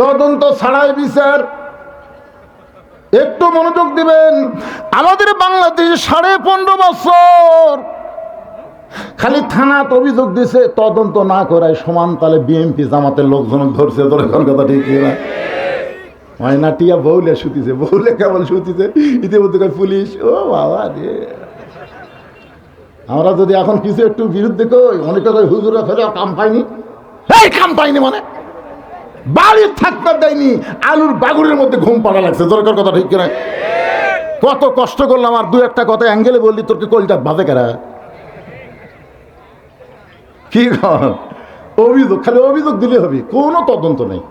তদন্ত ছাড়াই বিচার। একটু মনোযোগ দিবেন। আমাদের বাংলাদেশ সাড়ে পনেরো বছর খালি থানাত অভিযোগ দিছে, তদন্ত না করায় সমান তালে বিএমপি জামাতের লোকজন ধরছে এখন কথা ঠিক না। টিয়া বউলে শুতিছে, বউলে কেমন শুতিছে, ইতিমধ্যে পুলিশ, ও বাবা রে। আমরা যদি এখন কিছু একটু বিরুদ্ধে কই, অনেকে হুজুরা ফেলে কাম পাইনি। কাম পাইনি মানে। বাড়ির থাকতে দেয়নি, আলুর বাগুরের মধ্যে ঘুম পাড়া লাগছে। দরকার কথা ঠিক কিনা? কত কষ্ট করলাম, আর দু একটা কথা অ্যাঙ্গেলে বললি, তোর কি কলটা বাজে কেরা? কি অভিযোগ, খালি অভিযোগ দিলে হবে, কোনো তদন্ত নেই।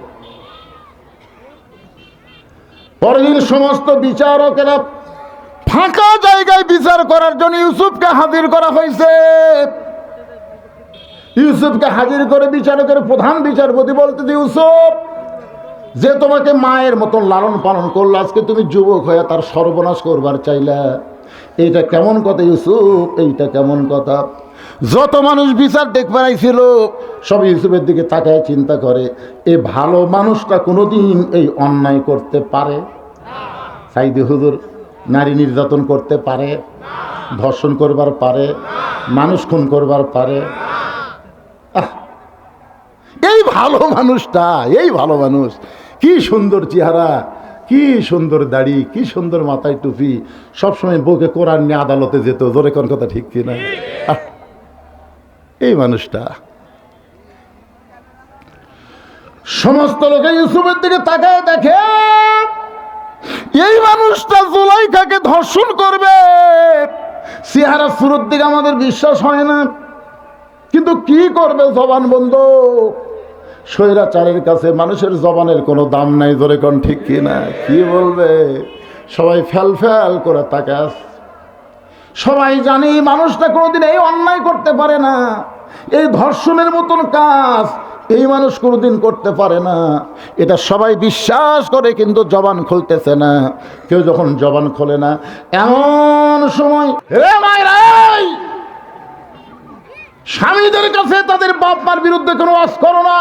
পরের দিন সমস্ত বিচারকেরা ফাঁকা জায়গায় বিচার করার জন্য ইউসুফকে হাজির করা হয়েছে। ইউসুফকে হাজির করে বিচারকের প্রধান বিচারপতি বলতে ইউসুফ, যে তোমাকে মায়ের মতন লালন পালন করল, আজকে তুমি যুবক হয়ে তার সর্বনাশ করবার চাইলা। এইটা কেমন কথা ইউসুফ? এইটা কেমন কথা? যত মানুষ বিচার দেখবার আইছিল, সব ইউসুফের দিকে তাকায় চিন্তা করে, এ ভালো মানুষটা কোনোদিন এই অন্যায় করতে পারে? সাইদি হুজুর, নারী নির্যাতন করতে পারে, ধর্ষণ করবার পারে, মানুষ খুন করবার পারে এই ভালো মানুষটা, এই ভালো মানুষ। কি সুন্দর চেহারা, কি সুন্দর দাড়ি, কি সুন্দর মাথায় টুপি। সবসময় বউকে কোরআন নিয়ে আদালতে যেত, জোরে কোন কথা ঠিক কিনা? এই মানুষটা। সমস্ত লোকে ইউসুফের দিকে তাকায় দেখে, এই মানুষটা জুলাইখাকে ধর্ষণ করবে। চেহারা সুরত দিকে আমাদের বিশ্বাস হয় না। কিন্তু কি করবে জবান বন্ধ? স্বৈরাচারের কাছে মানুষের জবানের কোনো দাম নাই ধরে কোন ঠিক কি না? কি বলবে? সবাই ফেল ফেল করে তাকাস সবাই জানি মানুষটা কোনোদিন এই অন্যায় করতে পারে না। এই ধর্ষণের মতন কাজ এই মানুষ কোনোদিন করতে পারে না। এটা সবাই বিশ্বাস করে, কিন্তু জবান খুলতেছে না। কেউ যখন জবান খোলে না, এমন সময় হে মায়েরা এই! স্বামীদের কাছে তাদের বাপ মার বিরুদ্ধে কোনো আজ করো না।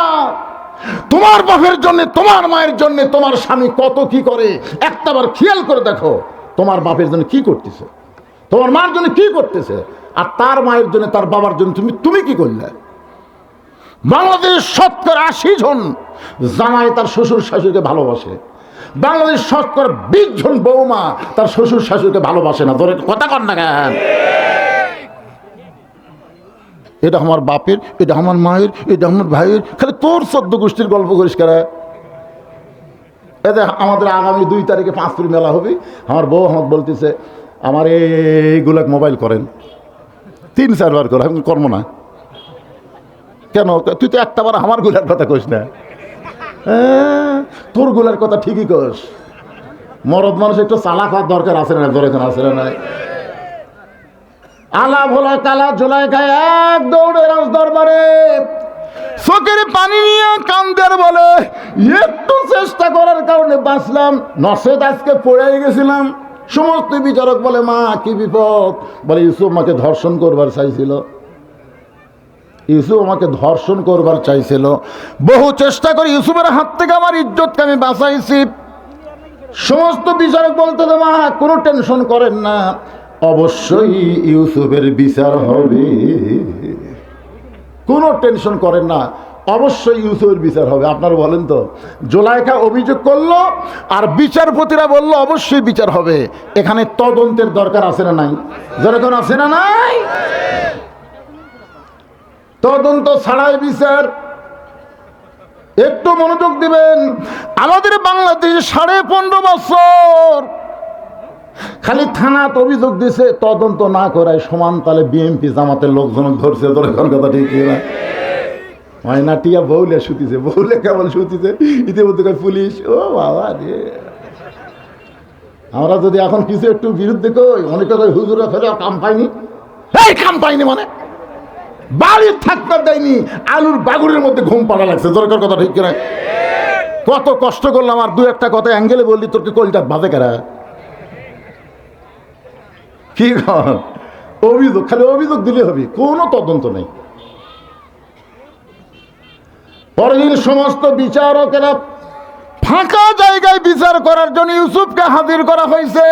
তোমার বাপের জন্য, তোমার মায়ের জন্য তোমার স্বামী কত কি করে? একটাবার খেয়াল করে দেখো, তোমার বাপের জন্য কি করতেছে? তোমার মার জন্য কি করতেছে? আর তার মায়ের জন্য, তার বাবার জন্য তুমি তুমি কি করলে? বাংলাদেশ শতকরা আশি জন জামাই তার শ্বশুর শাশুড়িকে ভালোবাসে। বাংলাদেশ শতকরা বিশ জন বৌমা তার শ্বশুর শাশুড়িকে ভালোবাসে না। ধরে কথা কর না কেন? এটা আমার বাপের এটা আমার মায়ের এটা আমার ভাইয়ের। খালি তোর সদ্য গোষ্ঠীর গল্প করিস কারা এতে আমাদের আগামী দুই তারিখে পাঁচপুরি মেলা হবে। আমার বউ আমার বলতেছে আমার এইগুলা মোবাইল করেন। তিন চারবার করে আমি কর্ম না। কেন? তুই তো একটা বার আমারগুলার কথা কইস না। হ্যাঁ, তোরগুলার কথা ঠিকই কস মরদ মানুষ একটু চালাক হওয়ার দরকার আছে না দরকার আছে না আলা ভোলা কালা ঝোলায় খায় এক দৌড়ে রাজ দরবারে চোখের পানি নিয়ে কান্দের বলে, একটু চেষ্টা করার কারণে বাঁচলাম। নসেদ আজকে পড়ে গেছিলাম। সমস্ত বিচারক বলে, মা, কি বিপদ? বলে, ইউসুফ আমাকে ধর্ষণ করবার চাইছিল। ইউসুফ আমাকে ধর্ষণ করবার চাইছিল। বহু চেষ্টা করে ইউসুফের হাত থেকে আমার ইজ্জতকে আমি বাঁচাইছি। সমস্ত বিচারক বলতে, মা, কোনো টেনশন করেন না। অবশ্যই ইউসুফের বিচার হবে। কোনো টেনশন করেন না, অবশ্যই ইউসুফের বিচার হবে। আপনারা বলেন তো, জোলাইকা অভিযোগ করল আর বিচারপতিরা বলল অবশ্যই বিচার হবে। এখানে তদন্তের দরকার আছে না নাই? যেরকম আছে না নাই? তদন্ত ছাড়াই বিচার। একটু মনোযোগ দিবেন। আমাদের বাংলাদেশে সাড়ে পনেরো বছর খালি থানাত অভিযোগ দিছে, তদন্ত না করায় সমান তালে বিএমপি জামাতের লোকজন ধরছে এখন কথা ঠিক না ময়না টিয়া বউলে শুতিছে, বউলে কেমন শুতিছে, ইতিমধ্যে পুলিশ, ও বাবা রে। আমরা যদি এখন কিছু একটু বিরুদ্ধে কই, অনেকে কয়, হুজুরা ফেলে কাম পাইনি? এই কাম পাইনি মানে? বাড়ির থাকতে দেয়নি, আলুর বাগুরের মধ্যে ঘুম পাড়া লাগছে দরকার কথা ঠিক কিনা? কত কষ্ট করলাম, আর দু একটা কথা অ্যাঙ্গেলে বললি, তোর কি কলটা বাজে কারা কি অভিযোগ, খালি অভিযোগ দিলে হবে, কোনো তদন্ত নেই। পরের দিন সমস্ত বিচারকেরা ফাঁকা জায়গায় বিচার করার জন্য ইউসুফকে হাজির করা হয়েছে।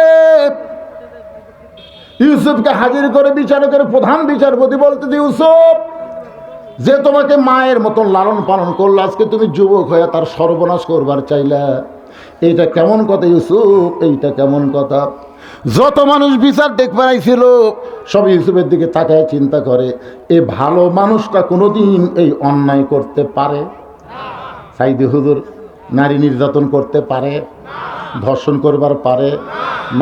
ইউসুফকে হাজির করে বিচারকের প্রধান বিচারপতি বলতে ইউসুফ, যে তোমাকে মায়ের মতন লালন পালন করল, আজকে তুমি যুবক হয়ে তার সর্বনাশ করবার চাইলা। এইটা কেমন কথা ইউসুফ? এইটা কেমন কথা? যত মানুষ বিচার দেখবার সব ইউসুফের দিকে তাকায় চিন্তা করে, এ ভালো মানুষটা কোনোদিন এই অন্যায় করতে পারে? সাইদি হুজুর নারী নির্যাতন করতে পারে? ধর্ষণ করবার পারে?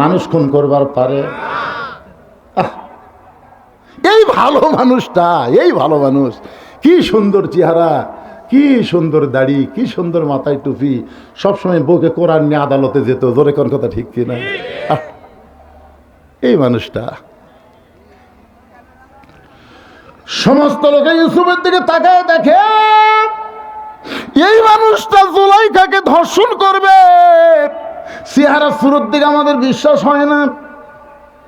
মানুষ খুন করবার পারে? এই ভালো মানুষটা, এই ভালো মানুষ, কি সুন্দর চেহারা, কি সুন্দর দাড়ি, কি সুন্দর মাথায় টুপি, সবসময় বউকে কোরআন নিয়ে আদালতে যেত, জোরে কোন কথা ঠিক কিনা এই মানুষটা। সমস্ত লোকে ইউসুফের দিকে তাকায় দেখে, এই মানুষটা জুলাইখাকে ধর্ষণ করবে। চেহারা সুরত দিকে আমাদের বিশ্বাস হয় না।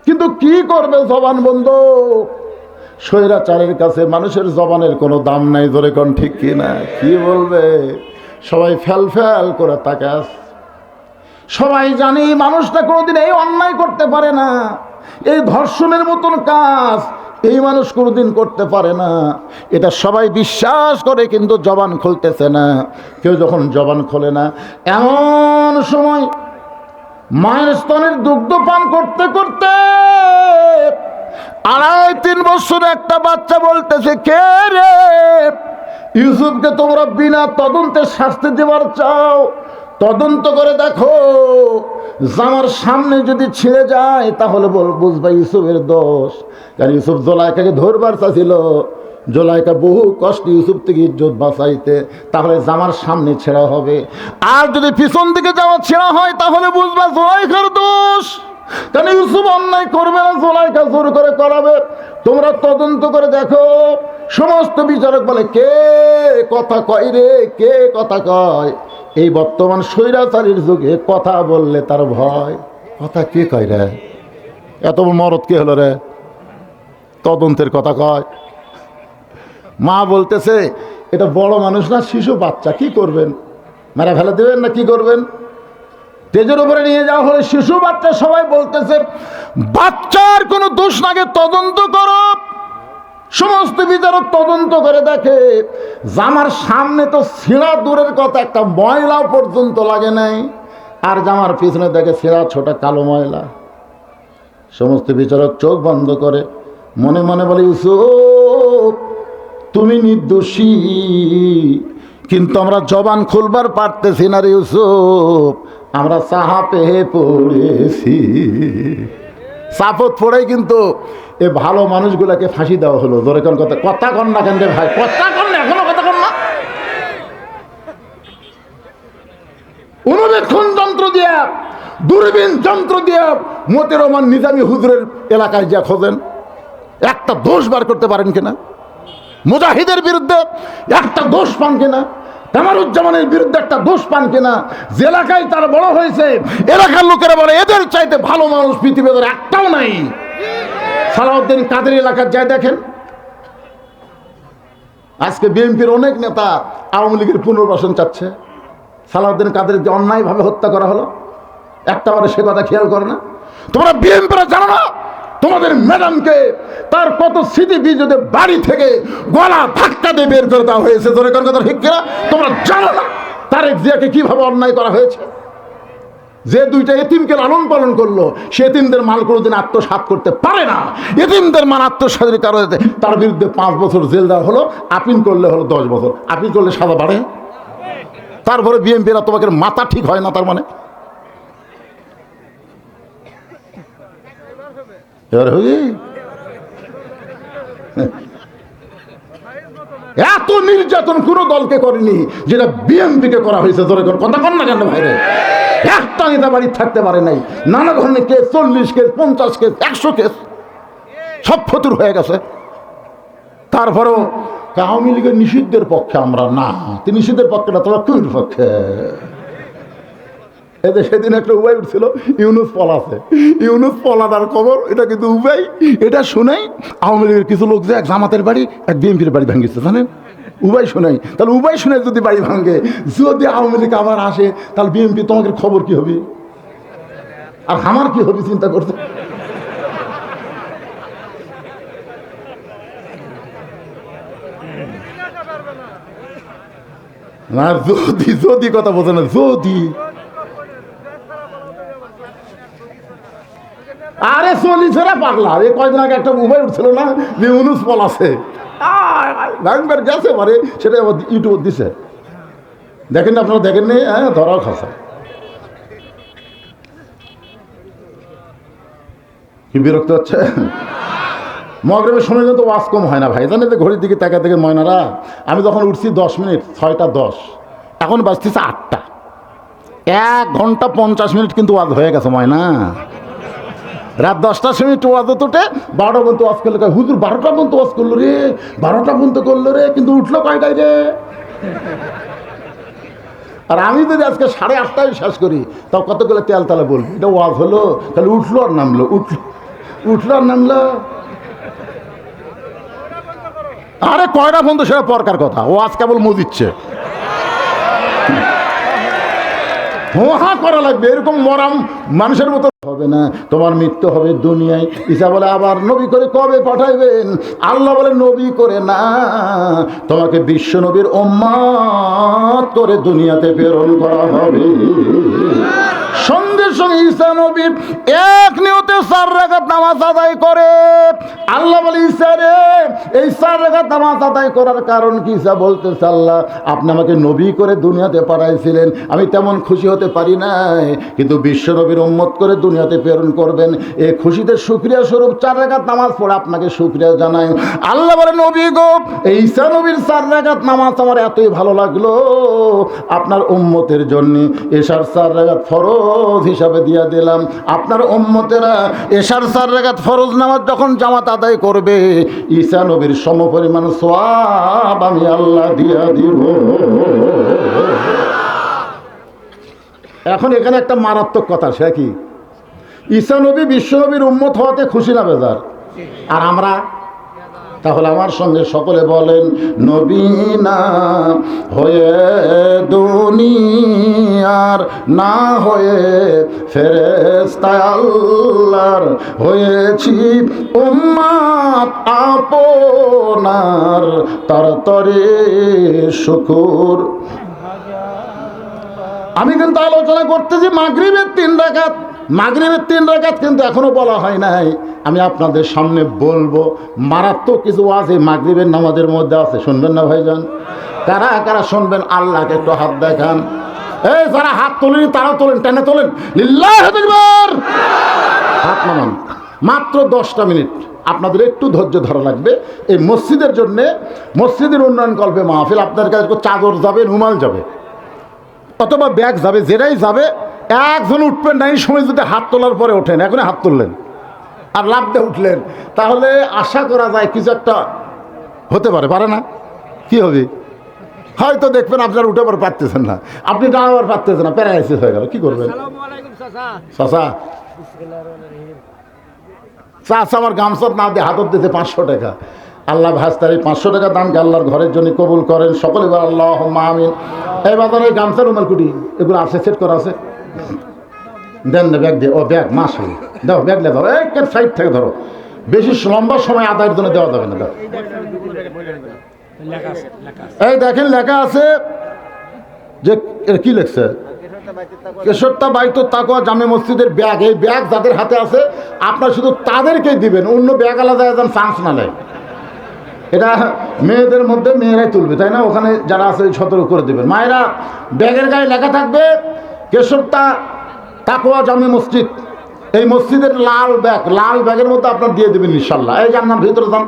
কিন্তু কি করবে জবান বন্ধ? স্বৈরাচারের কাছে মানুষের জবানের কোনো দাম নাই ধরে কোন ঠিক কি না? কি বলবে? সবাই ফেল ফেল করে তাকাস সবাই জানে এই মানুষটা কোনোদিন এই অন্যায় করতে পারে না। এই ধর্ষণের মতন কাজ এই মানুষ কোনোদিন করতে পারে না। এটা সবাই বিশ্বাস করে, কিন্তু জবান খুলতেছে না। কেউ যখন জবান খোলে না, এমন সময় মায়ের স্তনের দুগ্ধ পান করতে করতে আড়াই তিন বছর একটা বাচ্চা বলতেছে, কে রে? ইউসুফকে তোমরা বিনা তদন্তে শাস্তি দেবার চাও? তদন্ত করে দেখো, জামার সামনে যদি ছিঁড়ে যায়, তাহলে বল বুঝবা ইউসুফের দোষ। কারণ ইউসুফ জোলাইকাকে ধরবার চাইছিল। জোলাইকা বহু কষ্ট ইউসুফ থেকে ইজ্জত বাঁচাইতে। তাহলে জামার সামনে ছেঁড়া হবে। আর যদি পিছন দিকে জামা ছেঁড়া হয়, তাহলে বুঝবা জোলাইকার দোষ। কারণ ইউসুফ অন্যায় করবে না, জোলাইকা জোর করে করাবে। তোমরা তদন্ত করে দেখো, সমস্ত বিচারক বলে, কে কথা কয় রে? কে কথা কয়? এই বর্তমান স্বৈরাচারীর যুগে কথা বললে তার ভয়। কথা কে কয় রে? এত মরদ কে হলো রে? তদন্তের কথা কয়। মা বলতেছে এটা বড় মানুষ না শিশু বাচ্চা কি করবেন? মেরা ফেলে দেবেন না কি করবেন? তেজের উপরে নিয়ে যাওয়া হলে শিশু বাচ্চা সবাই বলতেছে বাচ্চার কোনো দোষ নাগে তদন্ত করো। সমস্ত বিচারক তদন্ত করে দেখে জামার সামনে তো ছিঁড়া দূরের কথা, একটা ময়লাও পর্যন্ত লাগে নাই। আর জামার পিছনে দেখে ছিঁড়া ছোট কালো ময়লা। সমস্ত বিচারক চোখ বন্ধ করে মনে মনে বলে, ইউসুফ, তুমি নির্দোষী, কিন্তু আমরা জবান খুলবার পারতেছি না রে ইউসুফ। আমরা চাহা পেয়ে পড়েছি। সাপত পড়েই কিন্তু এ ভালো মানুষগুলাকে ফাঁসি দেওয়া হলো। ধরে কোন কথা? কথা কন না কেন ভাই? কথা কন না, এখনও কথা কন না। অনুবেক্ষণ যন্ত্র দিয়া, দূরবীন যন্ত্র দিয়া মতের রহমান নিজামী হুজুরের এলাকায় যা খোঁজেন। একটা দোষ বার করতে পারেন কিনা? মুজাহিদের বিরুদ্ধে একটা দোষ পান কিনা? কামারুজ্জামানের বিরুদ্ধে একটা দোষ পান কিনা? যে এলাকায় তার বড় হয়েছে, এলাকার লোকেরা বলে, এদের চাইতে ভালো মানুষ পৃথিবীতে আর একটাও নাই। সালাউদ্দিন কাদের এলাকার যায় দেখেন। আজকে বিএনপির অনেক নেতা আওয়ামী লীগের পুনর্বাসন চাচ্ছে। সালাউদ্দিন কাদের যে অন্যায়ভাবে হত্যা করা হলো, একটা বারে সে কথা খেয়াল করে না। তোমরা বিএনপিরা জানো না তোমাদের ম্যাডামকে তার কত স্মৃতি বিজয়দের বাড়ি থেকে গলা ধাক্কা দিয়ে বের করে দেওয়া হয়েছে ধরে কোন কথা ঠিক কিনা? তোমরা জানো না তারেক জিয়াকে কীভাবে অন্যায় করা হয়েছে। যে দুইটা এতিমকে লালন পালন করল, সে এতিমদের মাল কোনোদিন আত্মসাৎ করতে পারে না। এতিমদের মান আত্মসাতের কারণে তার বিরুদ্ধে পাঁচ বছর জেল দেওয়া হলো, আপিল করলে হলো দশ বছর। আপিল করলে সাদা বাড়ে। তারপরে বিএনপিরা তোমাকে মাথা ঠিক হয় না তার মানে? এবার এত নির্যাতন কোন দলকে করেনি যেটা বিএনপিকে করা হয়েছে কর কথা কন না কেন ভাইরে? একটা নেতা বাড়ি থাকতে পারে নাই। নানা ধরনের কেস, চল্লিশ কেস, পঞ্চাশ কেস, একশো কেস। সব ফতুর হয়ে গেছে। তারপরেও আওয়ামী লীগের নিষিদ্ধের পক্ষে আমরা না। তিনি নিষিদ্ধের পক্ষে না, তোমরা কোন পক্ষে? এতে সেদিন একটা উপায় উঠছিল, ইউনুস পলাছে ইউনুস পলাদার খবর এটা কিন্তু উপায় এটা শুনেই আওয়ামী লীগের কিছু লোক যে এক জামাতের বাড়ি, এক বিএনপির বাড়ি ভেঙেছে জানেন? উবাই শোনাই। তাহলে উবাই শুনে যদি বাড়ি ভাঙে যদি আওয়ামী লীগ আবার আসে, তাহলে বিএনপি তোমাকে খবর কি হবে? আর আমার কি হবে, চিন্তা করতে না, যদি যদি কথা বোঝে না, যদি। আরে চল্লিশ এরা পাগলা। এই কয়দিন আগে একটা মোবাইল উঠছিল না যে উনুস পল আছে। ব্যাংবার গেছে পারে সেটা ইউটিউব দিছে। দেখেন না আপনারা দেখেন নি হ্যাঁ ধরাও খাসা। কি বিরক্ত হচ্ছে? মগরবের সময় কিন্তু ওয়াজ কম হয় না ভাই। জানেন তো ঘড়ির দিকে তাকা থেকে ময়নারা? আমি যখন উঠছি দশ মিনিট ছয়টা দশ এখন বাজতেছে আটটা। এক ঘণ্টা পঞ্চাশ মিনিট কিন্তু ওয়াজ হয়ে গেছে ময়না। রাত দশটার সময় একটু ওয়াজ উঠে বারোটা পর্যন্ত ওয়াজ করল। হুজুর, বারোটা পর্যন্ত ওয়াজ করল রে, বারোটা পর্যন্ত করল রে, কিন্তু উঠল কয়টায় রে? আর আমি যদি আজকে সাড়ে আটটায় শেষ করি, তাও কতগুলো তেল তালে বলবি? এটা ওয়াজ হলো, তাহলে উঠল আর নামলো উঠল উঠল আর নামলো। আরে কয়টা পর্যন্ত সেটা পরকার কথা ও আজ কেবল মজিচ্ছে। হোহা করা লাগবে, এরকম মরাম মানুষের মতো হবে না, তোমার মৃত্যু হবে দুনিয়ায়। ঈসা বলে, আবার নবী করে কবে পাঠাইবেন? আল্লাহ বলে, নবী করে না। তোমাকে বিশ্ব নবীর ওম্মাত করে দুনিয়াতে প্রেরণ করা হবে। সঙ্গে সঙ্গে ঈসা নবী এক নিয়তে চার রাখাত নামাজ আদায় করে। আল্লাহ বলে, ঈসা রে, এই চার রাখাত নামাজ আদায় করার কারণ কি? ঈসা বলতেছে, আল্লাহ, আপনি আমাকে নবী করে দুনিয়াতে পাঠাইছিলেন। আমি তেমন খুশি হতে পারি নাই, কিন্তু বিশ্ব নবীর উম্মত করে দুনিয়াতে প্রেরণ করবেন। এই খুশিতে সুক্রিয়া স্বরূপ চার রাখাত নামাজ পড়ে আপনাকে সুক্রিয়া জানাই। আল্লাহ বলে, নবী গো, এই ঈসা নবীর চার রাখাত নামাজ আমার এতই ভালো লাগল। আপনার উম্মতের জন্য এশার চার রাখাত ফরজ হিসাবে দিয়ে দিলাম। আপনার উম্মতেরা এশার চার রাখাত ফরজ নামাজ যখন জামাত আদায় করবে, ঈসা নবীর সমপরিমাণ সোয়াব আমি আল্লাহ দিয়া দিব। এখন এখানে একটা মারাত্মক কথা, সে কি? ঈসা নবী বিশ্ব নবীর উম্মত হওয়াতে খুশি না বেজার? আর আমরা? তাহলে আমার সঙ্গে সকলে বলেন নবীনা হয়ে দুনিয়ার, না হয়ে ফেরেস্তায় হয়েছি। উম্মাত আপনার তার তরে শুকুর। আমি কিন্তু আলোচনা করতেছি মাগরিবের তিন রাকাত। মাগরিবের তিন রাকাত কিন্তু এখনও বলা হয় নাই। আমি আপনাদের সামনে বলব, মারাত্মক কিছু আছে মাগরিবের নামাজের মধ্যে আছে, শুনবেন না ভাইজান? কারা কারা শুনবেন, আল্লাহকে একটু হাত দেখান। এই, যারা হাত তোলেনি, তারাও তোলেন, টেনে তোলেন। হাত নামান। মাত্র দশটা মিনিট। আপনাদের একটু ধৈর্য ধরা লাগবে। এই মসজিদের জন্যে, মসজিদের উন্নয়ন কল্পে মাহফিল আপনার কাছে চাদর যাবে, রুমাল যাবে। অথবা ব্যাগ যাবে যেটাই যাবে একজন উঠবেন না এই সময় যদি হাত তোলার পরে ওঠেন এখন হাত তুললেন। আর লাভ দিয়ে উঠলেন। তাহলে আশা করা যায় কিছু একটা হতে পারে পারে না? কি হবে? হয়তো দেখবেন আপনার উঠে আবার পারতেছেন না। আপনি দাঁড়াবার পারতেছেন না প্যারালাইসিস হয়ে গেল কি করবেন? চাষা চাষা আমার গামছার না দিয়ে হাতত দিতে পাঁচশো টাকা। আল্লাহ ভাস্তার এই পাঁচশো টাকা দামকে আল্লাহর ঘরের জন্য কবুল করেন। সকলে বলেন আল্লাহ আমিন। এই বাজারে গামছা রুমাল কুটি, এগুলো আছে, সেট করা আছে। দেন না, ব্যাগ দিয়ে, ও ব্যাগ মাস দাও, ব্যাগ দিয়ে ধরো এক সাইড থেকে ধরো। বেশি লম্বা সময় আদায়ের জন্য দেওয়া যাবে না, দাও। এই দেখেন, লেখা আছে যে কি লেখছে? কেশরটা বাইতো তাকোয়া জামে মসজিদের ব্যাগ। এই ব্যাগ যাদের হাতে আছে, আপনার শুধু তাদেরকেই দিবেন, অন্য ব্যাগ আলাদা চান্স না নেয় এটা মেয়েদের মধ্যে মেয়েরাই তুলবে, তাই না? ওখানে যারা আছে সতর্ক করে দেবেন মায়েরা ব্যাগের গায়ে লেখা থাকবে কেশরটা তাকোয়া জামে মসজিদ। এই মসজিদের লাল ব্যাগ, লাল ব্যাগের মধ্যে আপনার দিয়ে দেবেন ইনশাল্লাহ এই জানান ভিতরে যান।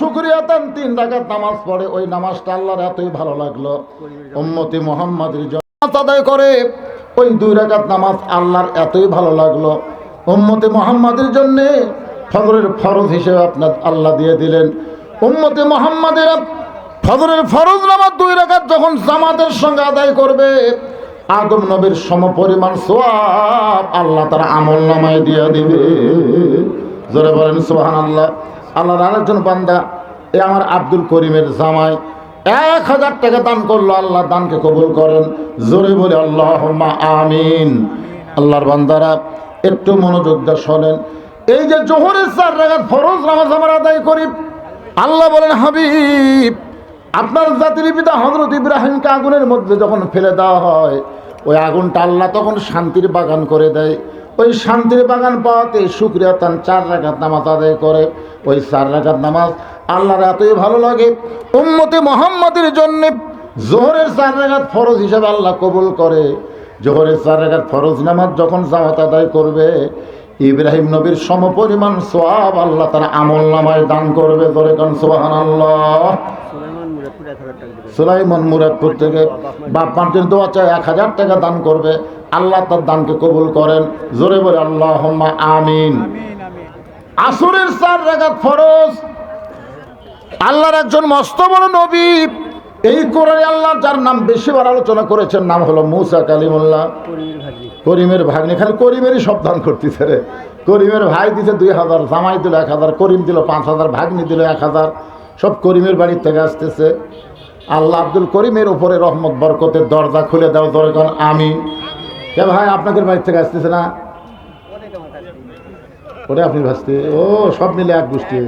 শুক্রিয়া দেন, তিন রাকাত নামাজ পড়ে। ওই নামাজটা আল্লাহর এতই ভালো লাগল। উম্মতি মোহাম্মদের জন্য আদায় করে, ওই দুই রাকাত নামাজ আল্লাহর এতই ভালো লাগল। উম্মতে মোহাম্মদের জন্যে ফজরের ফরজ হিসেবে আপনার আল্লাহ দিয়ে দিলেন। উম্মতে মোহাম্মদের ফজরের ফরজ নামাজ দুই রাকাত যখন জামাতের সঙ্গে আদায় করবে, আদম নবীর সম পরিমাণ সোয়াব আল্লাহ তার আমল নামায় দিয়ে দিবে। জোরে বলেন সোহান আল্লাহ আল্লাহর আরেকজন বান্দা, এ আমার আব্দুল করিমের জামাই, এক হাজার টাকা দান করল, আল্লাহ দানকে কবুল করেন। জোরে বলে আল্লাহ আমিন। আল্লাহর বান্দারা, একটু মনোযোগ দিয়ে শোনেন। এই যে জোহরের চার রাগাত ফরজ নামাজ আমরা আদায় করি আল্লাহ বলেন, হাবিব, আপনার জাতির পিতা হজরত ইব্রাহিমকে আগুনের মধ্যে যখন ফেলে দেওয়া হয়, ওই আগুনটা আল্লাহ তখন শান্তির বাগান করে দেয়। ওই শান্তির বাগান পাওয়াতে শুক্রিয়া তান, চার রাখাত নামাজ আদায় করে। ওই চার রাখাত নামাজ আল্লাহর এতই ভালো লাগে, উম্মতে মোহাম্মদের জন্যে জোহরের চার রাখাত ফরজ হিসাবে আল্লাহ কবুল করে। জোহরের চার রাখাত ফরজ নামাজ যখন জামাত আদায় করবে ইব্রাহিম নবীর সমপরিমাণ সোয়াব আল্লাহ তার আমল নামায় দান করবে, ধরে সোহান আল্লাহ সুলাইমান মুরাদপুর থেকে বাপ মার দোয়া চায়, এক হাজার টাকা দান করবে, আল্লাহ তার দানকে কবুল করেন। জোরে বলে আল্লাহ আমিন। আসরের চার রাগাত ফরজ। আল্লাহর একজন মস্ত বড় নবী এই কোরআনে আল্লাহ যার নাম বেশিবার আলোচনা করেছেন নাম হলো মুসা কালিমুল্লাহ। করিমের ভাগ্নি। খালি করিমেরই সব দান করতেছে রে। করিমের ভাই দিছে দুই হাজার জামাই দিল এক হাজার করিম দিল পাঁচ হাজার ভাগ্নি দিল এক হাজার। সব করিমের বাড়ির থেকে আসতেছে। আল্লাহ আব্দুল করিমের উপরে রহমত বরকতের দরজা খুলে দাও দরকার আমি কে ভাই আপনাদের বাড়ির থেকে আসতেছে না? ওটা আপনি ভাসতে ও সব মিলে এক গোষ্ঠী।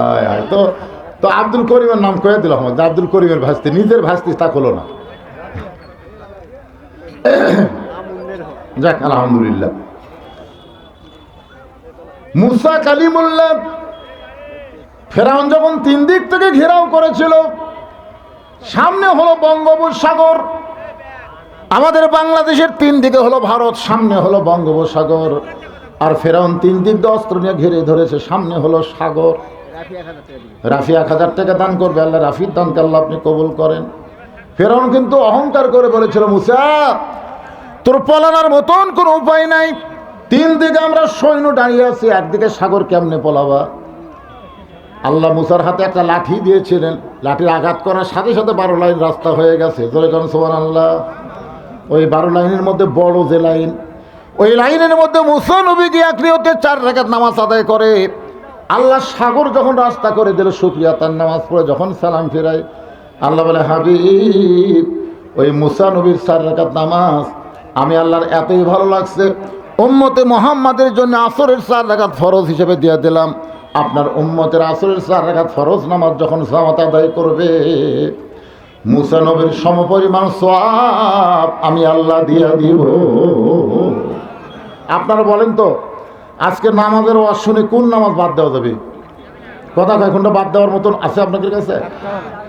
আয় আয় তো তো আব্দুল করিমের নাম কয়ে দিল আমার আব্দুল করিমের ভাসতে, নিজের ভাসতে তা হলো না। যাক, আলহামদুলিল্লাহ। মুসা কালিমুল্লাহ ফেরাউন যখন তিন দিক থেকে ঘেরাও করেছিল, সামনে হলো বঙ্গোপসাগর, আমাদের বাংলাদেশের তিন দিকে হলো ভারত, সামনে হলো বঙ্গোপসাগর, আর ফেরাউন তিন দিক দিয়ে অস্ত্র নিয়ে ঘিরে ধরেছে, সামনে হলো সাগর। রাফি এক হাজার টাকা দান করবে, আল্লাহ রাফির দানকে আল্লাহ আপনি কবুল করেন। ফেরাউন কিন্তু অহংকার করে বলেছিল, মুসা, তোর পলানোর মতন কোনো উপায় নাই। তিন দিকে আমরা সৈন্য দাঁড়িয়ে আছি, একদিকে সাগর কেমনে পলাবা? আল্লাহ মুসার হাতে একটা লাঠি দিয়েছিলেন। লাঠির আঘাত করার সাথে সাথে বারো লাইন রাস্তা হয়ে গেছে। জোরে কারণ আল্লাহ ওই বারো লাইনের মধ্যে বড় যে লাইন, ওই লাইনের মধ্যে মুসা নবী গিয়ে চার রেখাত নামাজ আদায় করে। আল্লাহ সাগর যখন রাস্তা করে দিল শুক্রিয়া তার নামাজ পড়ে যখন সালাম ফেরায়, আল্লাহ বলে, হাবিব, ওই মুসা নবীর রেখাত নামাজ, আমি আল্লাহর এতই ভালো লাগছে, উম্মতে মোহাম্মদের জন্য আসরের চার রেখাত ফরজ হিসেবে দিয়ে দিলাম। আপনার উম্মতের আসরের চার রেখাত ফরজ নামাজ যখন জামাত আদায় করবে, মুসা নবীর সমপরিমাণ সওয়াব আমি আল্লাহ দিয়া দিব। আপনারা বলেন তো আজকে নামাজের ওয়াজ শুনে কোন নামাজ বাদ দেওয়া যাবে? কথা কখনটা বাদ দেওয়ার মতন আছে আপনাদের কাছে?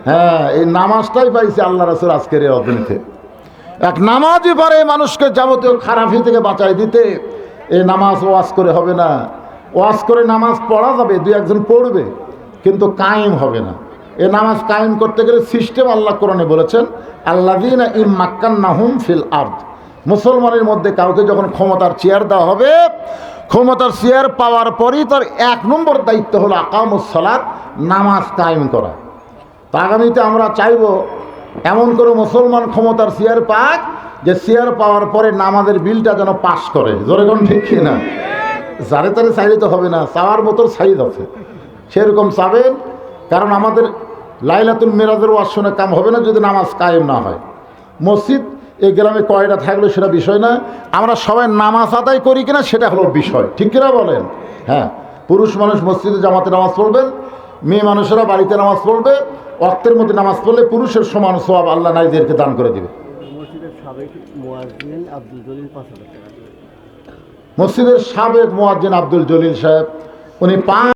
হ্যাঁ এই নামাজটাই পাইছে আল্লাহ রাসুল আজকের এই অর্থনীতি এক নামাজই পারে মানুষকে যাবতীয় খারাপি থেকে বাঁচাই দিতে। এই নামাজ ওয়াজ করে হবে না। ওয়াজ করে নামাজ পড়া যাবে, দুই একজন পড়বে, কিন্তু কায়েম হবে না। এ নামাজ কায়েম করতে গেলে সিস্টেম আল্লাহ কোরআনে বলেছেন আল্লাহ ইম মাক্কান নাহুম ফিল আর্থ মুসলমানের মধ্যে কাউকে যখন ক্ষমতার চেয়ার দেওয়া হবে ক্ষমতার চেয়ার পাওয়ার পরই তার এক নম্বর দায়িত্ব হলো আকামুসলাদ নামাজ কায়েম করা। তা আগামীতে আমরা চাইব এমন করে মুসলমান ক্ষমতার চেয়ার পাক যে চেয়ার পাওয়ার পরে নামাজের বিলটা যেন পাস করে। জোরে কোন ঠিক কি না? যারে তারে চাইলে তো হবে না, চাওয়ার মতো সাইজ আছে। সেরকম চাবেন কারণ আমাদের লাইলাতুল মেরাজের ওয়াজ কাম হবে না যদি নামাজ কায়েম না হয়। মসজিদ এই গ্রামে কয়টা থাকলে সেটা বিষয় না। আমরা সবাই নামাজ আদায় করি কিনা সেটা হলো বিষয়। ঠিক কিনা বলেন? হ্যাঁ পুরুষ মানুষ মসজিদে জামাতে নামাজ পড়বেন মেয়ে মানুষেরা বাড়িতে নামাজ পড়বে অর্থের মধ্যে নামাজ পড়লে পুরুষের সমান সব আল্লাহ নারীদেরকে দান করে দিবে। মসজিদের সাবেক মুয়াজ্জিন আব্দুল জলিল পাঁচ হাজার টাকা। দিবে মসজিদের সাবেক মোয়াজ্জিন আব্দুল জলিল সাহেব উনি পাঁচ